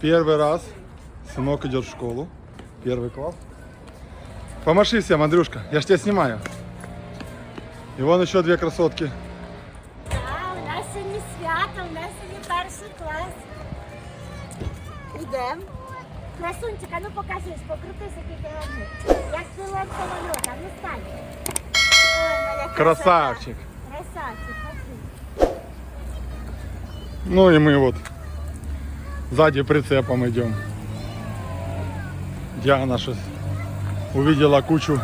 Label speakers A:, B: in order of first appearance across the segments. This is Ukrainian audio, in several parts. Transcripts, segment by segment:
A: Первый раз сынок идет в школу. Первый класс. Помаши всем, Андрюшка. Я ж тебя снимаю. И вон еще две красотки.
B: Красунчик, а ну покажись, покрутися тільки гарний. Як пілот самольота, ну стань. Ой, моя красота.
A: Красавчик.
B: Красавчик, пошли.
A: Ну и мы вот сзади прицепом идем. Диана сейчас увидела кучу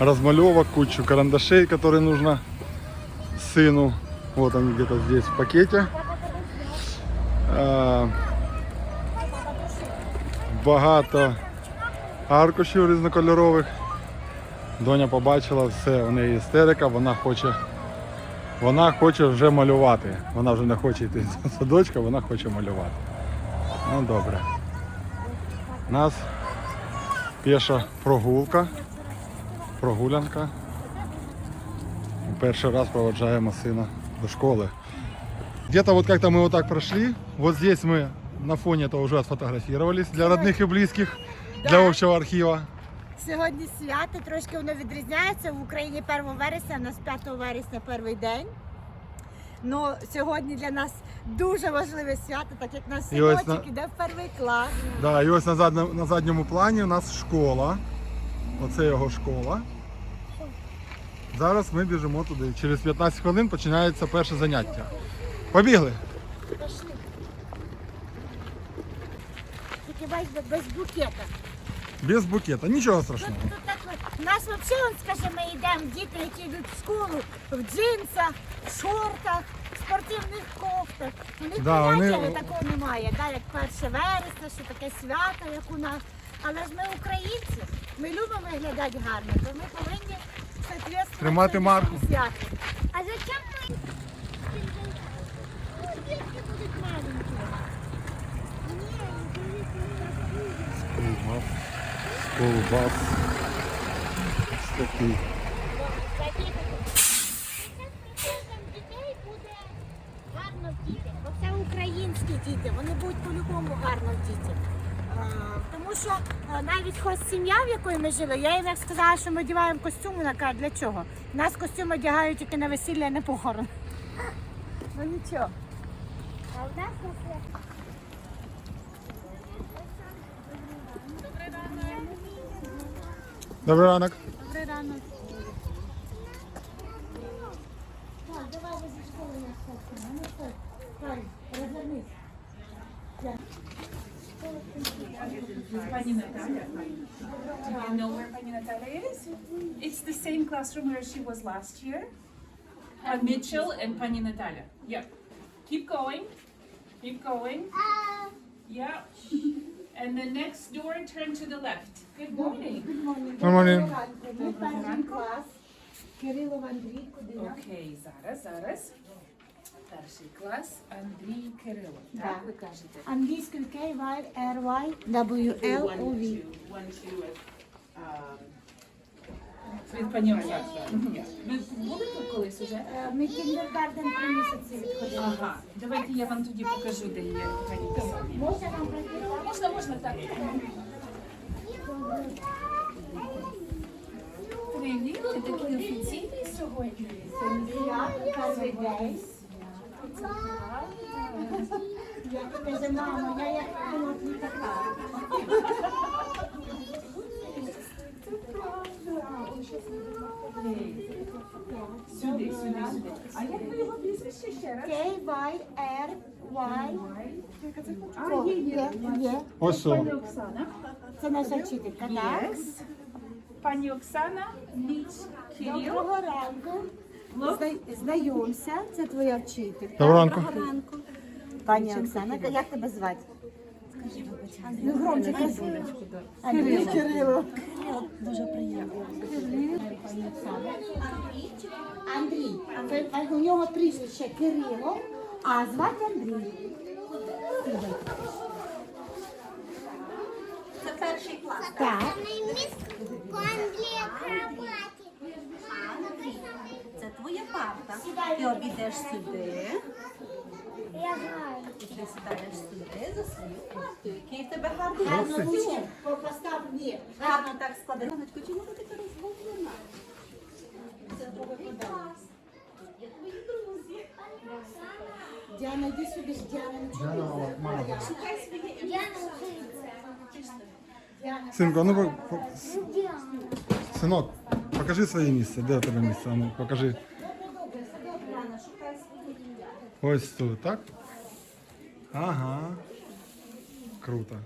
A: размалевок, кучу карандашей, которые нужно сыну. Вот они где-то здесь в пакете. Е, Багато аркушів різнокольорових. Доня побачила все, у неї істерика, вона хоче, вона хоче вже малювати. Вона вже не хоче йти з садочка, вона хоче малювати. Ну добре. У нас піша прогулка, прогулянка. Перший раз проводжаємо сына до школы. Где-то вот как-то мы вот так прошли. Вот здесь мы на фоне этого уже отфотографировались для родных и близких, для общего архива.
B: Сьогодні свято, трошки воно відрізняється. В Україні 1 вересня, у нас 5 вересня перший день. Ну, сьогодні для нас дуже важливе свято, так як наш
A: І ось
B: синочок
A: на-
B: іде в перший клас.
A: Да, і ось на, задньому, на задньому плані у нас школа. Оце його школа. Зараз ми біжимо туди. Через 15 хвилин починається перше заняття. Побігли!
B: Пошли. Тільки без букета.
A: Без букета, нічого страшного.
B: тут так, у нас взагалі, скаже, ми йдемо, діти, які йдуть в школу, в джинсах, в шортах, в спортивних кофтах. У них
A: Да,
B: поняття
A: вони-
B: такого немає, да, як 1 вересня, що таке свято, як у нас. Але ж ми українці, ми любимо виглядати гарно, то ми повинні соответствувати
A: Тримати
B: цьому
A: марку.
B: святу. А зачем ми? Ну, дітки будуть маленькі.
A: Скулбас. Ось такий.
B: Бо це українські діти, вони будуть по-любому гарно вдіти. Е, Тому що е, навіть хоч сім'я, в якої ми жили, я їм як сказала, що ми одягаємо костюм, вона каже, для чого? Нас костюм одягають тільки на весілля, а не похорон. Ну нічого. А в нас
A: Добрий ранок.
B: Добрий ранок. Так, давай ви зі школи на сходку. Ну що, Кай, розвернись.
C: Pani Natalia. Do you know where Pani Natalia is? It's the same classroom where she was last year. Uh, Mitchell and Pani Natalia. Yeah. Keep going. Keep going. Yeah. And the next door, turn to the left. Good morning.
A: Нормально.
B: Ми перший клас. Кирилов Андрій, куди нам?
C: Окей, зараз, зараз. Перший клас Андрій Кирило. Так, ви кажете.
B: Англійською K, Y, R, Y, W, L, O, V.
C: One, two, um, Від пані Оксани. Мгм. Ви були тут колись уже?
B: Е, Ми кіндергарден три місяці відходили.
C: Ага, давайте я вам тоді покажу, де є пані Оксана.
B: Можна вам пройти?
C: Можна, можна так. Привіт, ти такий офіційний сьогодні.
B: Я перший день. Я каже, мамо, я як не така.
C: Сюди, сюди, сюди. А як ви його прізвище ще раз?
B: K, Y, R, Y.
C: А, є, є.
B: Є.
A: Ось.
C: Пані Оксана.
B: Це наша вчителька, так?
C: Yes. Пані Оксана, Міч Кирил.
B: Доброго ранку. Зна- Знайомся, це твоя вчителька.
A: Доброго ранку.
B: ранку. Пані Оксана, як тебе звати? Ну, громче кажи. Кирило. Дуже приємно. Оксана. Андрій. У нього прізвище Кирило, а звати Андрій.
D: Це перший перший клас.
B: Так.
D: Це твоя парта. Ти обійдеш сюди. І ти сідаєш сюди за свою парту. Який в тебе гарний
B: Гарно ручки постав. Ні.
D: Гарно так складено. Ганочко, чому ти така розгублена? Це твій клас. Я твої друзі.
B: Діана, йди сюди ж, Діана, нічого.
D: Шукай своє ім'я.
A: Синку, а ну по- по- синок, покажи своє місце. Де у тебе місце? А Ну, покажи.
D: Діана, шукай своє ім'я.
A: Ось тут, так? Ага. Круто.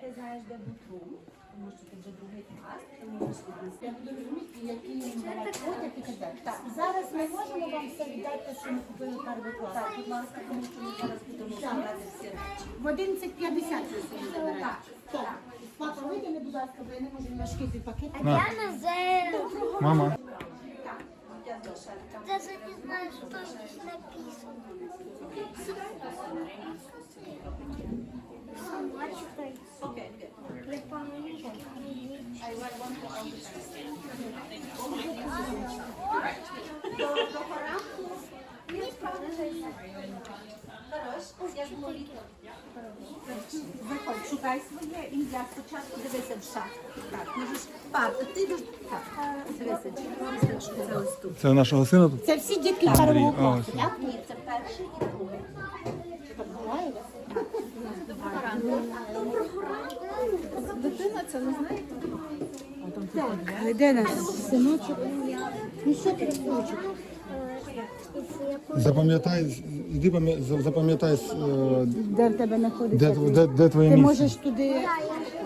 D: Ти знаєш, де бутрум, тому що ти вже другий клас, ти можеш віднести.
B: Так, далі. Так, зараз ми можемо вам все віддати, що ми купили перший клас.
D: Так, будь ласка, тому що ми зараз будемо збирати всі речі.
B: В 11.50 ви собі забираєте. Так. Папа, витягни, будь ласка, бо я не можу важкий цей пакет.
A: На. Мама.
D: Я зошитка.
E: Даже не знаю, что здесь написано. Собачкой.
D: Окей, good.
E: Припомню.
D: Хорош, я ж молитва. Заходь, шукай своє ім'я. Спочатку дивися в шах. Так, можеш парта. Ти йдеш. Так, дивися, чи листочку це.
A: Це нашого сина тут.
B: Це всі дітки
A: Андрій, а,
B: класу,
A: ось.
B: так?
D: Ні, це перший і другий.
B: Так, де наш синочок? Ну що ти синочок?
A: Запам'ятай, іди пам'я- за- запам'ятай, е,
B: Де в тебе знаходиться?
A: де, де, де твоє
B: Ти
A: місце.
B: можеш туди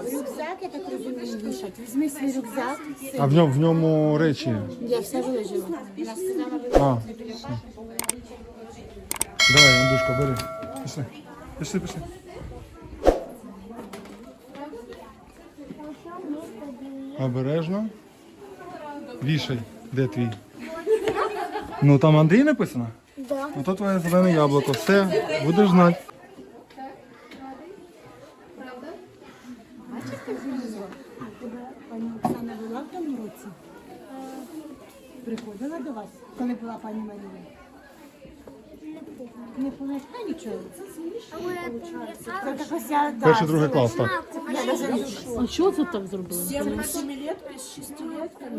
B: рюкзак, я так розумію, вішати. Візьми свій рюкзак.
A: А в ньому, в ньому речі.
B: Я все виложила. Вона сказала,
A: А, все. Давай, Андушка, бери. Пішли. Пішли, пішли. Обережно. Вішай. Де твій? Ну там Андрій написано?
E: Да.
A: Ото твоє зелене яблуко. Все, будеш знати.
B: Пані Оксана була в тому році? Приходила до вас, коли була пані Марія? Не пам'ятаю нічого.
E: Я
B: Це
A: Перший, другий клас, так.
B: Я
F: А що це там зробили?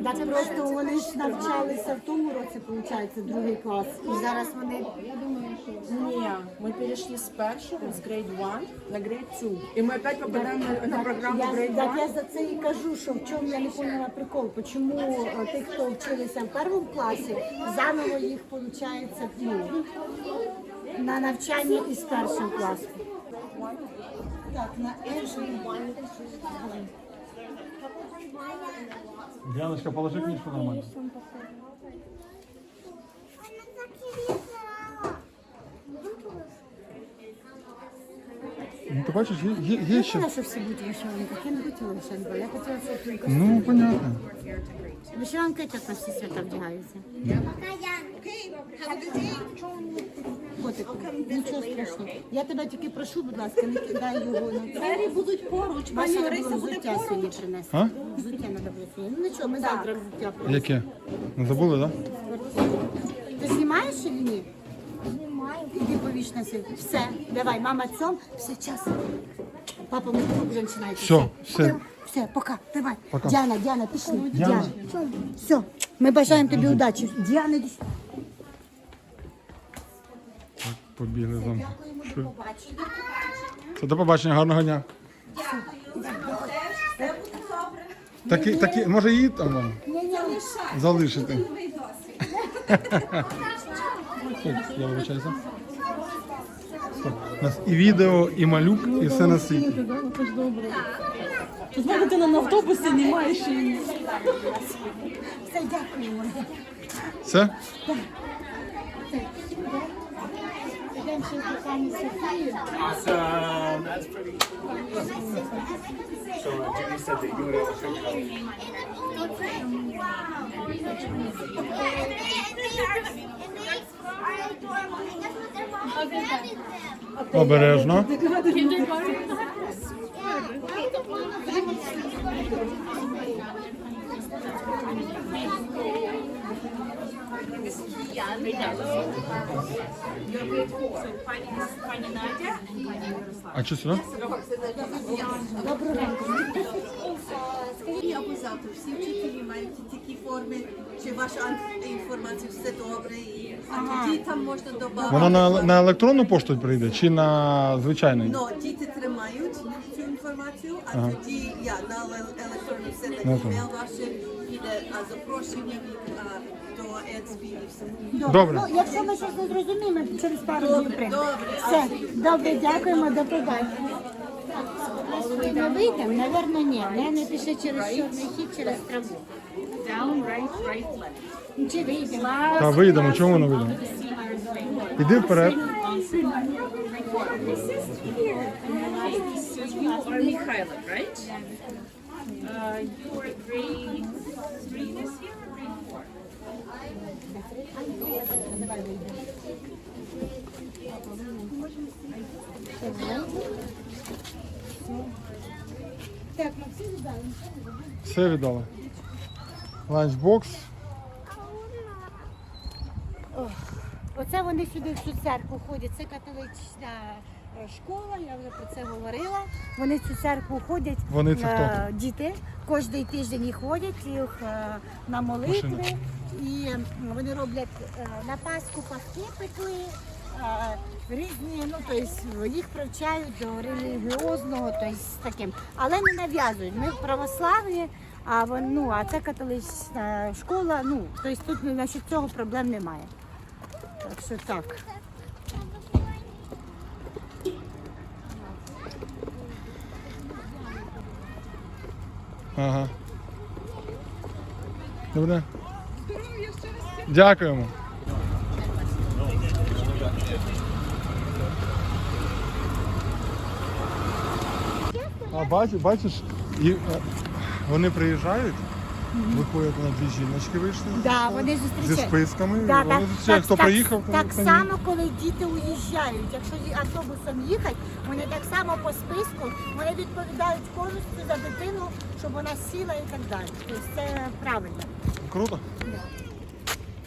B: Так просто вони ж навчалися в тому році, виходить, другий клас. І зараз вони
F: Ні, ми перейшли з першого, з grade 1 на grade 2. І ми опять попадаємо на, на програму
B: я,
F: grade
B: так
F: 1.
B: я за це і кажу, що в чому я не поняла прикол. Чому е, ті, хто вчилися в першому класі, заново їх виходить ну, на навчання із першого класу. Так, на Енджелі.
A: Діаночка, положи книжку нормально. Ну, ти бачиш, є, є, є
B: Я
A: ще.
B: хотіла, щоб всі будуть вишиванках. Я не хотіла вишиванку. Я хотіла, щоб тільки
A: Ну, понятно.
B: вишиванки так на всі свята вдягаються. Котик, нічого страшного. Я тебе тільки прошу, будь ласка, не кидай його на
D: Двері будуть поруч, пані Лариса буде поруч.
B: сьогодні принести.
A: А?
B: Взуття треба було. Ну нічого, ми завтра взуття принесемо.
A: Яке? Ну, забули, так?
B: Ти знімаєш чи ні? Іди повіш на світ. Все, давай, мама цьом, все, час. Папа, ми вже починаємо.
A: Все, все.
B: Все, пока, давай.
A: Пока.
B: Діана, Діана, пішли.
A: Діана.
B: Діана. Все, ми бажаємо тобі удачі. Діана, іди сюди.
A: Побігли за мною.
B: Дякуємо,
A: Що?
B: до побачення.
A: Це до побачення, гарного дня.
D: Все буде добре.
A: Такі, такі, може її там вам залишити.
D: Новий досвід.
A: Я вибачаюся. Стоп. У нас і відео, і малюк, і все на світі.
F: Це ж добре. Тут моя дитина на автобусі немає ще й.
B: Все, дякуємо.
A: Все?
G: Awesome. That's pretty cool. So Jimmy said that you would
A: have
C: a Oberężna. Oh, Kindergarten. Пані Надя.
A: А що сюди?
D: Або завтра всі вчителі мають такі форми, чи ваша інформація все добре, і а тоді там можна додати.
A: Вона на, на електронну пошту прийде чи на звичайний?
D: Ну, діти тримають цю інформацію, а тоді я на електронну все на імейл ваше піде а запрошення від а, до ЕЦБ і все.
A: Добре.
B: Ну, якщо ми щось не зрозуміємо, через пару
D: Добре,
B: днів прийдемо.
D: добре.
B: Все, добре, дякуємо, до побачення. Ми вийдемо? Навірно, ні. Не, не пішли через чорний хід, через траву.
C: Down, right, right, left.
B: Чи вийдемо?
A: Та вийдемо, чому не вийдемо? Іди вперед.
C: So you are Mikhailo, right? Uh, you are grade
B: Так, Максим, віддали.
A: Все віддали. Ланчбокс.
B: Оце вони сюди в цю церкву ходять. Це католична школа, я вже про це говорила. Вони в цю церкву ходять.
A: Вони це
B: е, Діти. Кожний тиждень їх ходять їх е, на молитви.
A: Машина.
B: І вони роблять е, на Пасху паски пекли. е, Різні, ну тобто їх привчають до релігіозного, тобто таким, але не нав'язують. Ми в православні, а вон, ну, а це католична школа. Ну тобто тут насчет цього проблем немає. Так що так.
A: Ага. Добре. Дякуємо. А бачиш, бачиш, е, вони приїжджають, виходять на дві жіночки вийшли
B: Да, вони
A: зі
B: зустрічають.
A: списками.
B: Да,
A: вони
B: так,
A: зустрічають, хто
B: так,
A: приїхав,
B: так, так само, коли діти уїжджають. Якщо ї- автобусом їхати, вони так само по списку вони відповідають повністю за дитину, щоб вона сіла і так далі. Тобто це правильно.
A: Круто.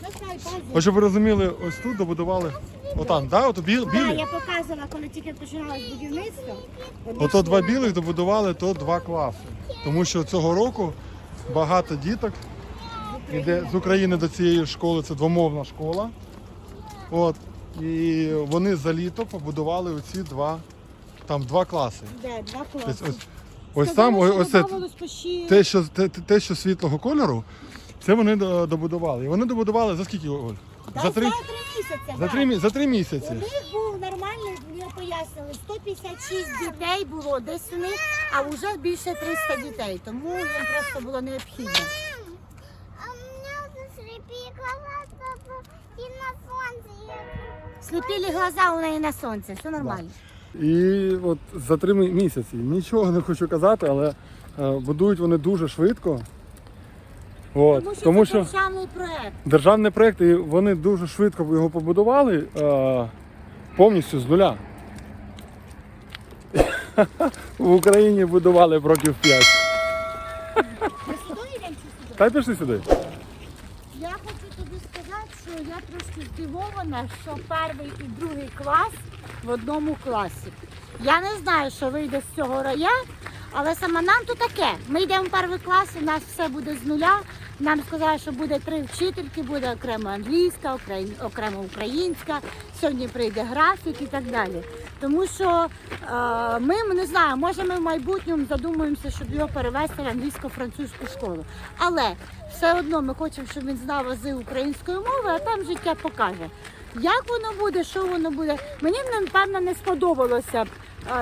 B: Ну, хай.
A: Ось щоб ви розуміли, ось тут добудували. Отам, да? Ото біл,
B: Да,
A: білі.
B: я показувала, коли тільки починалось будівництво.
A: Ото два білих добудували, то два класи. Тому що цього року багато діток іде з України до цієї школи, це двомовна школа. От. І вони за літо побудували оці два, там два класи.
B: Де, два класи.
A: ось, ось там, ось, ось це, те, що, те, те, що світлого кольору, це вони до- добудували. І вони добудували за скільки, Оль?
B: Да,
A: За три,
B: три місяці.
A: за
B: да.
A: три, мі- за три
B: У
A: місяці.
B: них був пояснили, 156 дітей було десь у них, а вже більше 300 дітей. Тому їм просто було необхідно.
E: А у меня заслепи глаза, чтобы и на солнце.
B: Сліпілі глаза у неї на сонце, все нормально.
A: І от за три місяці нічого не хочу казати, але е, будують вони дуже швидко. От,
B: Тому що
A: тому
B: це
A: що
B: державний проект.
A: державний проєкт, і вони дуже швидко його побудували е, повністю з нуля. В Україні будували років 5.
B: Ми сюди чи сюди?
A: Та й пішли сюди.
B: Я хочу тобі сказати, що я трошки здивована, що перший і другий клас в одному класі. Я не знаю, що вийде з цього рая, але саме нам то таке. Ми йдемо в перший клас, у нас все буде з нуля. Нам сказали, що буде три вчительки, буде окремо англійська, окрем- окремо українська. Сьогодні прийде графік і так далі. Тому що е, ми не знаю, може ми в майбутньому задумуємося, щоб його перевести в англійсько-французьку школу. Але все одно ми хочемо, щоб він знав ази української мови, а там життя покаже. Як воно буде, що воно буде? Мені напевно не сподобалося б,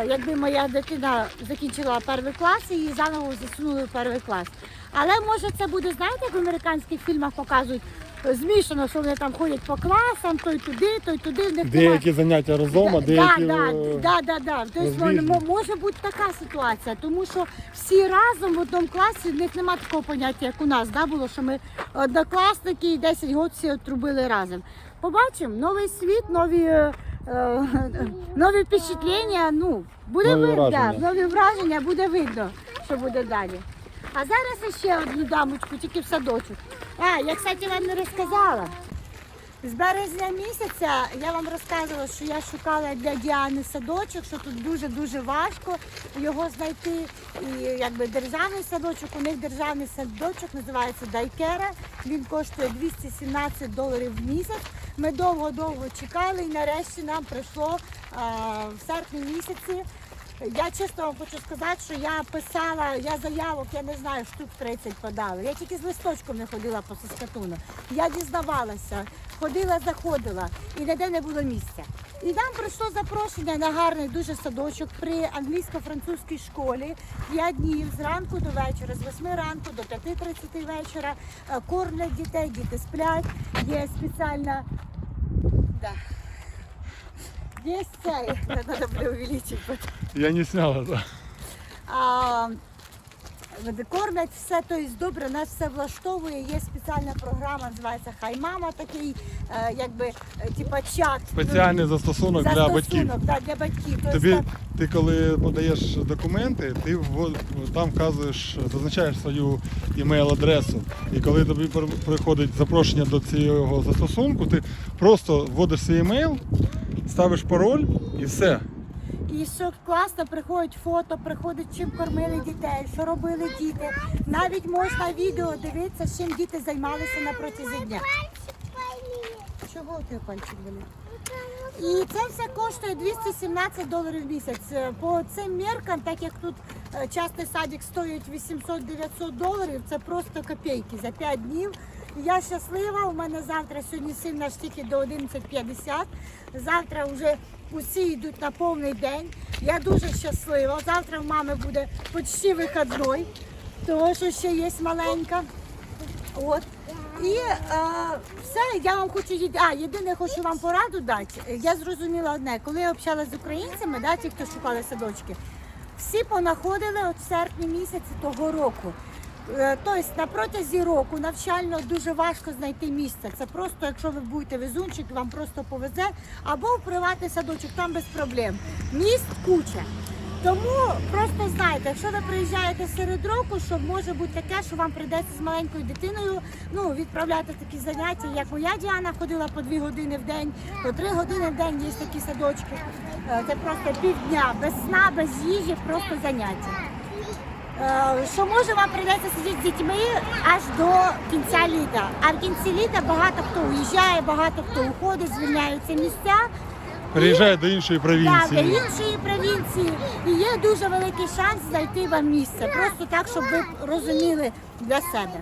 B: е, якби моя дитина закінчила перший клас і її заново засунули в перший клас. Але може це буде, знаєте, як в американських фільмах показують, змішано, що вони там ходять по класам, той туди, той туди. В них
A: Деякі заняття разом, а деякі.
B: да,
A: е,
B: да, да, да. Тобто
A: розбіжні.
B: мо- може бути така ситуація, тому що всі разом в одному класі в них немає такого поняття, як у нас да, було, що ми однокласники і 10 років всі отрубили разом. Побачимо, новий світ, нові, е, е, нові впечатлення, ну, буде
A: Нові
B: видно,
A: враження.
B: да, нові враження, буде видно, що буде далі. А зараз ще одну дамочку, тільки в садочок. А, я, кстати, вам не розказала. З березня місяця я вам розказувала, що я шукала для Діани садочок, що тут дуже-дуже важко його знайти. І якби державний садочок, у них державний садочок називається Дайкера. Він коштує 217 доларів в місяць. Ми довго-довго чекали і нарешті нам прийшло а, в серпні місяці. Я чесно вам хочу сказати, що я писала, я заявок, я не знаю, штук 30 подала. Я тільки з листочком не ходила по Саскатуну. Я дізнавалася, ходила, заходила і ніде не було місця. І нам прийшло запрошення на гарний дуже садочок при англійсько-французькій школі. 5 днів зранку до вечора, з 8 ранку до 5.30 вечора. Е, Корм для дітей, діти сплять. Є спеціальна. Да. Є цей, треба буде увеличити.
A: Я не сняла. Да.
B: А, кормлять все, то тобто добре, нас все влаштовує. Є спеціальна програма, називається Хай мама, такий, е, якби, е, типа чат.
A: Спеціальний застосунок для батьків.
B: Застосунок, да, для батьків. Тобто,
A: Тобі,
B: так,
A: ти коли подаєш документи, ти там вказуєш, зазначаєш свою імейл-адресу. І коли тобі приходить запрошення до цього застосунку, ти просто вводиш свій емейл, ставиш пароль і все.
B: І що класно, приходять фото, приходить, чим кормили дітей, що робили діти. Навіть можна відео дивитися, чим діти займалися на протязі дня. Чого ти пальчик болить? І це все коштує 217 доларів в місяць. По цим меркам, так як тут е, частний садик стоїть 800-900 доларів, це просто копійки за 5 днів. Я щаслива, у мене завтра сьогодні син наш тільки до 11.50. Завтра вже усі йдуть на повний день. Я дуже щаслива. Завтра в мами буде почти вихідний, тому що ще є маленька. От. І е, все, я вам хочу єд- а, єдине хочу вам пораду дати. Я зрозуміла одне, коли я общалася з українцями, да, ті, хто шукали садочки, всі понаходили от в серпні місяці того року. Тобто на протязі року навчально дуже важко знайти місце. Це просто, якщо ви будете везунчик, вам просто повезе, або в приватний садочок, там без проблем. Міст куча. Тому просто знайте, якщо ви приїжджаєте серед року, що може бути таке, що вам прийдеться з маленькою дитиною ну, відправляти такі заняття, як моя Діана ходила по дві години в день, по три години в день є такі садочки. Е, Це просто півдня, без сна, без їжі, просто заняття. Е, Що може вам прийдеться сидіти з дітьми аж до кінця літа. А в кінці літа багато хто уїжджає, багато хто уходить, звільняються місця.
A: Приїжджає до іншої
B: Так, до
A: провінції.
B: іншої провінції. І є дуже великий шанс знайти вам місце. Просто так, щоб ви розуміли для себе.